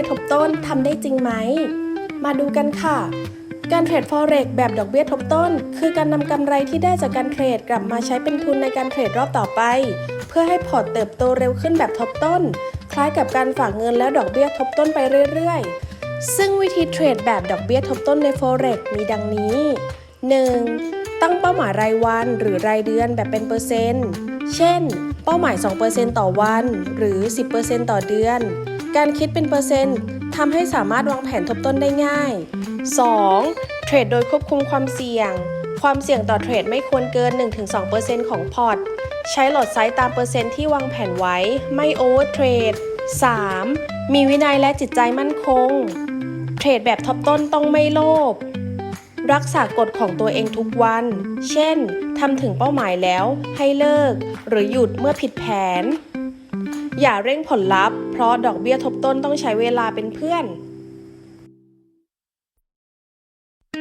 บี้ยทบต้นทำได้จริงไหม มาดูกันค่ะ การเทรด forex แบบดอกเบี้ยทบต้น คือการนำกำไรที่ได้จากการเทรดกลับมาใช้เป็นทุนในการเทรดรอบต่อไป เพื่อให้พอร์ตเติบโตเร็วขึ้นแบบทบต้น คล้ายกับการฝากเงินแล้วดอกเบี้ยทบต้นไปเรื่อยๆ ซึ่งวิธีเทรดแบบดอกเบี้ยทบต้นใน forex มีดังนี้ 1. ตั้งเป้าหมายรายวันหรือรายเดือนแบบเป็นเปอร์เซ็นต์ เช่น เป้าหมาย 2%ต่อวัน หรือ 10%ต่อเดือน การคิดเป็นเปอร์เซ็นต์ทำให้สามารถวางแผนทบต้นได้ง่าย 2. เทรดโดยควบคุมความเสี่ยง ความเสี่ยงต่อเทรดไม่ควรเกิน 1-2%ของพอร์ต ใช้หลอดไซส์ตามเปอร์เซ็นต์ที่วางแผนไว้ ไม่โอเวอร์เทรด 3. มีวินัยและจิตใจมั่นคง เทรดแบบทบต้นต้องไม่โลภ รักษากฎของตัวเองทุกวัน เช่น ทำถึงเป้าหมายแล้วให้เลิก หรือหยุดเมื่อผิดแผน อย่าเร่งผลลัพธ์เพราะดอกเบี้ยทบต้นต้องใช้เวลาเป็นเพื่อน